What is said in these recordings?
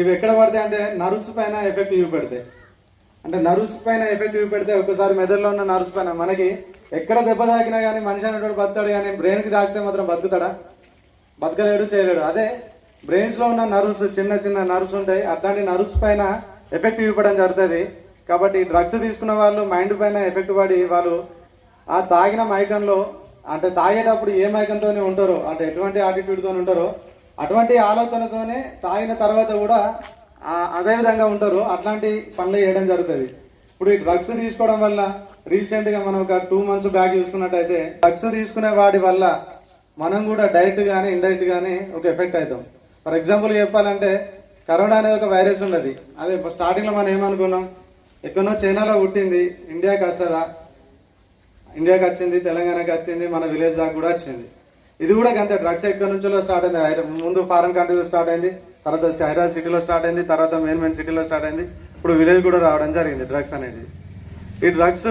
ఇవి ఎక్కడ పడతాయి అంటే నర్వ్స్ పైన ఎఫెక్ట్ చూపెడతాయి అంటే నర్వ్స్ పైన ఎఫెక్ట్ చూపెడితే ఒకసారి మెదడులో ఉన్న నర్వ్స్ పైన మనకి ఎక్కడ దెబ్బ తాకినా కానీ మనిషి అనేటువంటి బతుతాడు కానీ బ్రెయిన్కి తాకితే మాత్రం బతుకుతాడా? బతకలేడు చేయలేడు. అదే బ్రెయిన్స్లో ఉన్న నర్వ్స్ చిన్న చిన్న నర్వ్స్ ఉంటాయి. అట్లాంటి నర్వ్స్ పైన ఎఫెక్ట్ చూపడం జరుగుతుంది. కాబట్టి డ్రగ్స్ తీసుకున్న వాళ్ళు మైండ్ పైన ఎఫెక్ట్ పడి వాళ్ళు ఆ తాగిన మైకంలో అంటే తాగేటప్పుడు ఏ మైకంతోనే ఉంటారో అంటే ఎటువంటి ఆటిట్యూడ్తో ఉంటారో అటువంటి ఆలోచనతోనే తాగిన తర్వాత కూడా అదే విధంగా ఉంటారు అట్లాంటి పనులు చేయడం జరుగుతుంది. ఇప్పుడు ఈ డ్రగ్స్ తీసుకోవడం వల్ల రీసెంట్గా మనం ఒక టూ మంత్స్ బ్యాక్ చూసుకున్నట్టయితే డ్రగ్స్ తీసుకునే వాటి వల్ల మనం కూడా డైరెక్ట్ కానీ ఇండైరెక్ట్ కానీ ఒక ఎఫెక్ట్ అవుతాం. ఫర్ ఎగ్జాంపుల్ చెప్పాలంటే కరోనా అనేది ఒక వైరస్ ఉన్నది అదే స్టార్టింగ్లో మనం ఏమనుకున్నాం? ఎక్కడో చైనాలో పుట్టింది ఇండియాకి వస్తుందా? ఇండియాకి వచ్చింది తెలంగాణకి వచ్చింది మన విలేజ్ దాకా కూడా వచ్చింది. ఇది కూడా అంతే డ్రగ్స్ ఎక్కడి నుంచో స్టార్ట్ అయింది. ముందు ఫారెన్ కంట్రీలో స్టార్ట్ అయింది. తర్వాత హైదరాబాద్ సిటీలో స్టార్ట్ అయింది. తర్వాత మెయిన్ మెయిన్ సిటీలో స్టార్ట్ అయింది. ఇప్పుడు విలేజ్ కూడా రావడం జరిగింది డ్రగ్స్ అనేది. ఈ డ్రగ్స్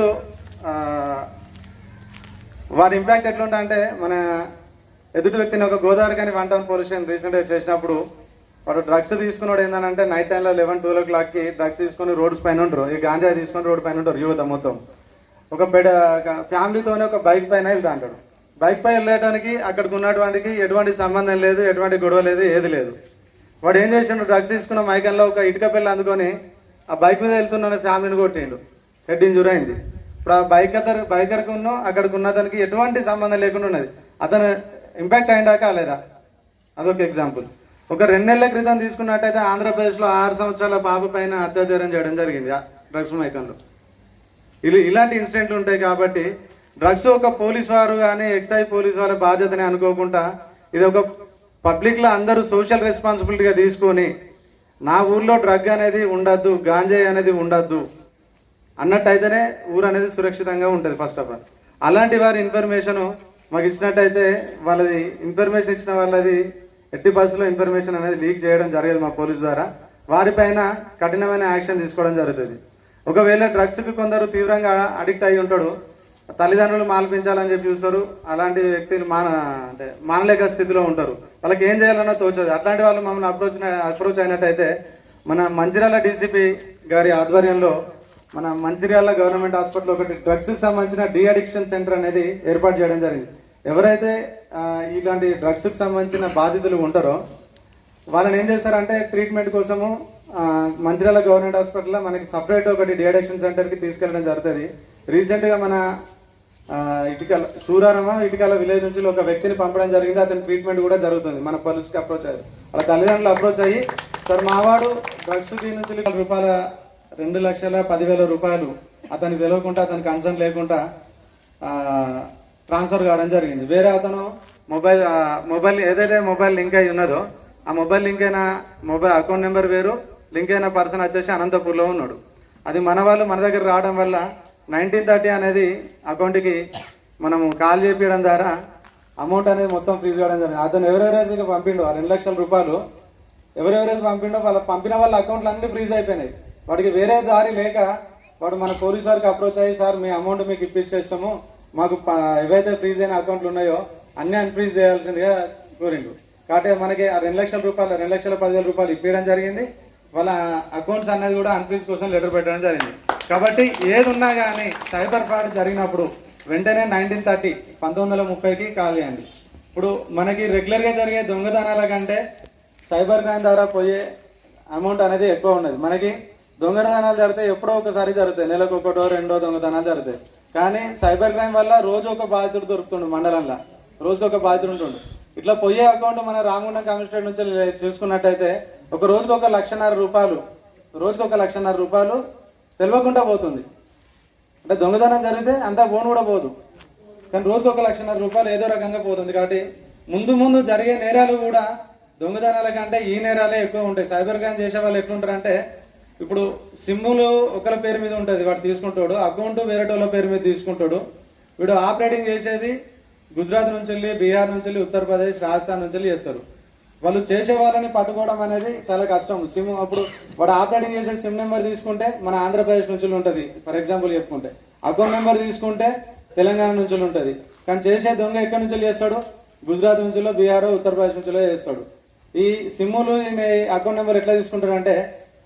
వారి ఇంపాక్ట్ ఎట్లుంటా అంటే మన ఎదుటి వ్యక్తిని ఒక గోదావరి కానీ వన్ టౌన్ పొల్యూషన్ రీసెంట్గా చేసినప్పుడు వాడు డ్రగ్స్ తీసుకున్నాడు ఏంటంటే నైట్ టైంలో లెవెన్ ట్వెల్వ్ ఓ క్లాక్కి డ్రగ్స్ తీసుకొని రోడ్స్ పైన ఉంటారు ఈ గాంజా తీసుకొని రోడ్ పైన ఉంటారు యువత మొత్తం. ఒక బెడ్ ఫ్యామిలీతోనే ఒక బైక్ పైన వెళ్తా అంటాడు. బైక్ పై వెళ్ళడానికి అక్కడికి ఉన్నటువంటికి ఎటువంటి సంబంధం లేదు ఎటువంటి గొడవ లేదు ఏది లేదు. వాడు ఏం చేసిండు డ్రగ్స్ తీసుకున్న మైకంలో ఒక ఇటుక పిల్ల అందుకొని ఆ బైక్ మీద వెళ్తున్న ఫ్యామిలీని కొట్టిండు. హెడ్ ఇంజూర్ అయింది. ఇప్పుడు ఆ బైక్ అతను బైకర్కి ఉన్న అక్కడికి ఉన్న అతనికి ఎటువంటి సంబంధం లేకుండా ఉన్నది. అతను ఇంపాక్ట్ అయిందా కాలేదా? అదొక ఎగ్జాంపుల్ ఒక రెండు నెలల క్రితం తీసుకున్నట్టయితే ఆంధ్రప్రదేశ్లో ఆరు సంవత్సరాల పాప పైన అత్యాచారం చేయడం జరిగింది ఆ డ్రగ్స్ మైకంలో. ఇలా ఇలాంటి ఇన్సిడెంట్లు ఉంటాయి కాబట్టి డ్రగ్స్ ఒక పోలీస్ వారు కానీ ఎక్సైజ్ పోలీస్ వారి బాధ్యతని అనుకోకుండా ఇది ఒక పబ్లిక్లో అందరూ సోషల్ రెస్పాన్సిబిలిటీగా తీసుకొని నా ఊర్లో డ్రగ్ అనేది ఉండద్దు గాంజాయి అనేది ఉండద్దు అన్నట్టయితేనే ఊరు అనేది సురక్షితంగా ఉంటుంది ఫస్ట్ ఆఫ్ ఆల్ అలాంటి వారి ఇన్ఫర్మేషన్ మాకు ఇచ్చినట్టయితే వాళ్ళది ఇన్ఫర్మేషన్ ఇచ్చిన వాళ్ళది ఎట్టి బస్సులో ఇన్ఫర్మేషన్ అనేది లీక్ చేయడం జరగదు మా పోలీస్ ద్వారా. వారిపైన కఠినమైన యాక్షన్ తీసుకోవడం జరుగుతుంది. ఒకవేళ డ్రగ్స్కి కొందరు తీవ్రంగా అడిక్ట్ అయి ఉంటాడు తల్లిదండ్రులు మాల్పించాలని చెప్పి చూస్తారు. అలాంటి వ్యక్తులు మాన అంటే మానలేక స్థితిలో ఉంటారు. వాళ్ళకి ఏం చేయాలన్నా తోచదు. అట్లాంటి వాళ్ళు మమ్మల్ని అప్రోచ్ అప్రోచ్ అయినట్టయితే మన మంచిర్యాల డీసీపీ గారి ఆధ్వర్యంలో మన మంచిర్యాల గవర్నమెంట్ హాస్పిటల్ ఒకటి డ్రగ్స్కి సంబంధించిన డి అడిక్షన్ సెంటర్ అనేది ఏర్పాటు చేయడం జరిగింది. ఎవరైతే ఇలాంటి డ్రగ్స్కి సంబంధించిన బాధితులు ఉంటారో వాళ్ళని ఏం చేస్తారంటే ట్రీట్మెంట్ కోసము మంచిర్యాల గవర్నమెంట్ హాస్పిటల్లో మనకి సపరేట్ ఒకటి డి అడిక్షన్ సెంటర్కి తీసుకెళ్ళడం జరుగుతుంది. రీసెంట్గా మన ఇటుకల సూరారమ? ఇటుకల విలేజ్ నుంచి ఒక వ్యక్తిని పంపడం జరిగింది. అతని ట్రీట్మెంట్ కూడా జరుగుతుంది. మన పోలీస్కి అప్రోచ్ అయ్యారు వాళ్ళ తల్లిదండ్రులు అప్రోచ్ అయ్యి సార్ మావాడు డ్రగ్స్ దీని నుంచి రూపాయల రెండు లక్షల పదివేల రూపాయలు అతనికి తెలియకుండా అతనికి కన్సర్న్ లేకుండా ట్రాన్స్ఫర్ కావడం జరిగింది. వేరే అతను మొబైల్ మొబైల్ ఏదైతే మొబైల్ లింక్ అయి ఉన్నదో ఆ మొబైల్ లింక్ అయిన మొబైల్ అకౌంట్ నెంబర్ వేరు లింక్ అయిన పర్సన్ వచ్చేసి అనంతపూర్లో ఉన్నాడు. అది మన వాళ్ళు మన దగ్గర రావడం వల్ల నైన్టీన్ థర్టీ అనేది అకౌంట్కి మనము కాల్ చేపించడం ద్వారా అమౌంట్ అనేది మొత్తం ఫ్రీజ్ చేయడం జరిగింది. అతను ఎవరెవరైతే పంపిండో ఆ రెండు లక్షల రూపాయలు ఎవరెవరైతే పంపిండో వాళ్ళ పంపిన వాళ్ళ అకౌంట్లు అన్ని ఫ్రీజ్ అయిపోయినాయి. వాడికి వేరే దారి లేక వాడు మన పోలీస్ వారికి అప్రోచ్ అయ్యి సార్ మీ అమౌంట్ మీకు ఇప్పించేస్తాము. మాకు ఏవైతే ఫ్రీజ్ అయిన అకౌంట్లు ఉన్నాయో అన్ని అన్ఫ్రీజ్ చేయాల్సిందిగా కోరిండు. కాబట్టి మనకి ఆ రెండు లక్షల రూపాయలు రెండు లక్షల పదివేల రూపాయలు ఇప్పించడం జరిగింది. వాళ్ళ అకౌంట్స్ అనేది కూడా అన్ఫ్రీజ్ కోసం లెటర్ పెట్టడం జరిగింది. కాబట్టి ఏది ఉన్నా కానీ సైబర్ ఫ్రాడ్ జరిగినప్పుడు వెంటనే నైన్టీన్ థర్టీ పంతొమ్మిది వందల ముప్పైకి కాల్ చేయండి. ఇప్పుడు మనకి రెగ్యులర్గా జరిగే దొంగతనాల కంటే సైబర్ క్రైమ్ ద్వారా పోయే అమౌంట్ అనేది ఎక్కువ ఉన్నది. మనకి దొంగతనాలు జరిగితే ఎప్పుడో ఒకసారి జరుగుతాయి. నెలకు ఒకటో రెండో దొంగతనాలు జరుగుతాయి. కానీ సైబర్ క్రైమ్ వల్ల రోజు ఒక బాధితుడు దొరుకుతుండు మండలంలో. రోజుకి ఒక బాధితుడు ఉంటుండు. ఇట్లా పోయే అకౌంట్ మన రామగుండం కమిషనరేట్ నుంచి చూసుకున్నట్టయితే ఒక రోజుకి ఒక లక్షన్నర రూపాయలు రోజుకి ఒక లక్షన్నర రూపాయలు తెలియకుండా పోతుంది. అంటే దొంగతనం జరిగితే అంతా ఫోన్ కూడా పోదు. కానీ రోజుకు ఒక లక్షన్నర రూపాయలు ఏదో రకంగా పోతుంది. కాబట్టి ముందు ముందు జరిగే నేరాలు కూడా దొంగతనాల కంటే ఈ నేరాలే ఎక్కువ ఉంటాయి. సైబర్ క్రైమ్ చేసే వాళ్ళు ఎట్లుంటారు అంటే ఇప్పుడు సిమ్ములు ఒకరి పేరు మీద ఉంటుంది. వాడు తీసుకుంటాడు. అకౌంట్ వేరే వాళ్ళ పేరు మీద తీసుకుంటాడు. వీడు ఆపరేటింగ్ చేసేది గుజరాత్ నుంచి వెళ్ళి బీహార్ నుంచి వెళ్ళి ఉత్తరప్రదేశ్ రాజస్థాన్ నుంచి వెళ్ళి చేస్తారు. వాళ్ళు చేసే వాళ్ళని పట్టుకోవడం అనేది చాలా కష్టం. సిమ్ అప్పుడు వాడు ఆపరేటింగ్ చేసే సిమ్ నెంబర్ తీసుకుంటే మన ఆంధ్రప్రదేశ్ నుంచి ఉంటుంది. ఫర్ ఎగ్జాంపుల్ చెప్పుకుంటే. అకౌంట్ నెంబర్ తీసుకుంటే తెలంగాణ నుంచి ఉంటుంది. కానీ చేసే దొంగ ఎక్కడి నుంచి చేస్తాడు? గుజరాత్ నుంచిలో బీహార్ ఉత్తరప్రదేశ్ నుంచిలో చేస్తాడు. ఈ సిమ్ములు అకౌంట్ నెంబర్ ఎట్లా తీసుకుంటాడంటే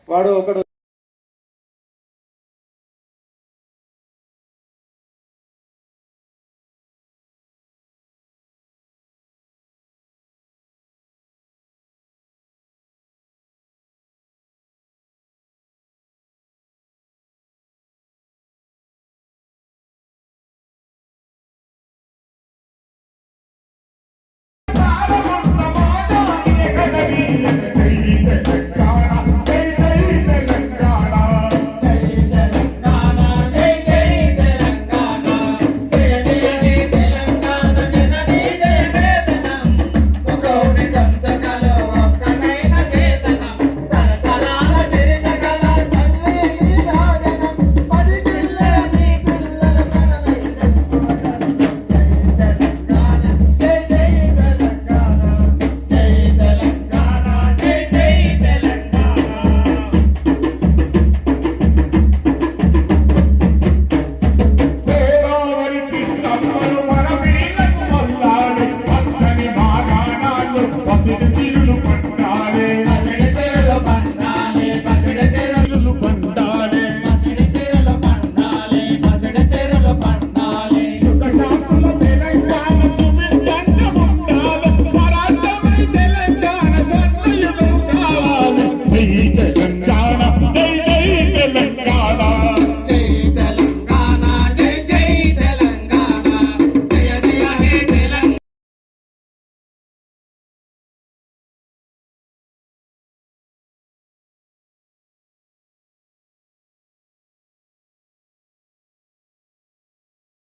వాడు ఒకడు